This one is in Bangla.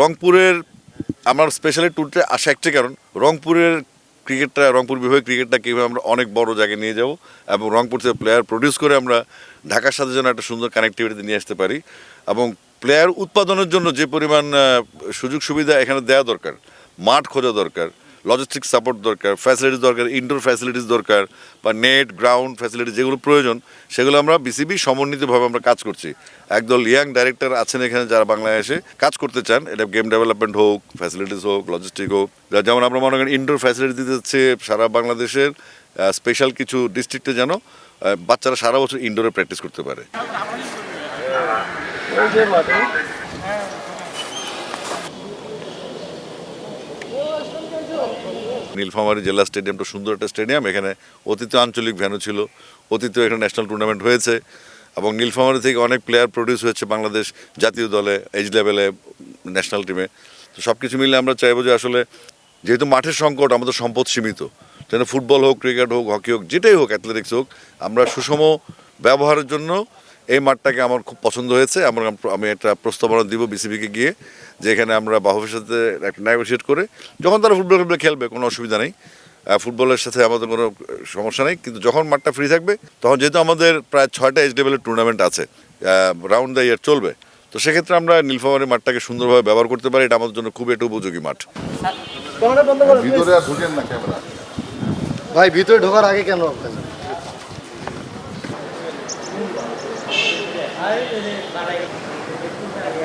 রংপুরের আমার স্পেশালি ট্যুরটা আসা একটি কারণ। রংপুরের ক্রিকেটটা রংপুর বিভাগের ক্রিকেটটা কীভাবে আমরা অনেক বড় জায়গায় নিয়ে যাব এবং রংপুর থেকে প্লেয়ার প্রডিউস করে আমরা ঢাকার সাথে যেন একটা সুন্দর কানেক্টিভিটি নিয়ে আসতে পারি এবং প্লেয়ার উৎপাদনের জন্য যে পরিমাণ সুযোগ সুবিধা এখানে দেওয়া দরকার। মাঠ খোঁজা দরকার লজিস্টিক সাপোর্ট দরকার ফ্যাসিলিটিস দরকার ইনডোর ফ্যাসিলিটিস দরকার, বা নেট গ্রাউন্ড ফ্যাসিলিটি যেগুলো প্রয়োজন, সেগুলো আমরা বিসিবি সমন্বিতভাবে আমরা কাজ করছি। একদল ইয়াং ডাইরেক্টর আছেন এখানে যারা বাংলায় এসে কাজ করতে চান, এটা গেম ডেভেলপমেন্ট হোক ফ্যাসিলিটিস হোক লজিস্টিক হোক যেমন আমরা মনে করেন ইনডোর ফ্যাসিলিটি দিতে হচ্ছে সারা বাংলাদেশের স্পেশাল কিছু ডিস্ট্রিক্টে যেন বাচ্চারা সারা বছর ইনডোরে প্র্যাকটিস করতে পারে। নীলফামারী জেলা স্টেডিয়ামটা সুন্দর একটা স্টেডিয়াম। এখানে অতীত আঞ্চলিক ভ্যানু ছিল। অতীত এখানে ন্যাশনাল টুর্নামেন্ট হয়েছে এবং নীলফামারী থেকে অনেক প্লেয়ার প্রডিউস হয়েছে বাংলাদেশ জাতীয় দলে এজ লেভেলে ন্যাশনাল টিমে তো সব কিছু মিলে আমরা চাইব যে আসলে যেহেতু মাঠের সংকট, আমাদের সম্পদ সীমিত। যেন ফুটবল হোক, ক্রিকেট হোক, হকি হোক, যেটাই হোক অ্যাথলেটিক্স হোক, আমরা সুষম ব্যবহারের জন্য এই মাঠটাকে আমার খুব পছন্দ হয়েছে। আমরা আমি একটা প্রস্তাবনা দিব বিসিবিকে গিয়ে যে এখানে আমরা বাহুবের সাথে একটা নেগোসিয়েট করে যখন তারা ফুটবল খেলবে খেলবে কোনো অসুবিধা নেই। ফুটবলের সাথে আমাদের কোনো সমস্যা নেই কিন্তু যখন মাঠটা ফ্রি থাকবে তখন যেহেতু আমাদের প্রায় ছয়টা এইচ লেভেলের টুর্নামেন্ট আছে রাউন্ড দ্য ইয়ার চলবে তো সেক্ষেত্রে আমরা নীলফামারী মাঠটাকে সুন্দরভাবে ব্যবহার করতে পারি। এটা আমাদের জন্য খুব একটা উপযোগী মাঠ। ভিতরে আর ঢুকেন না ক্যামেরা। ভাই ভিতরে ঢোকার আগে কেন আপনার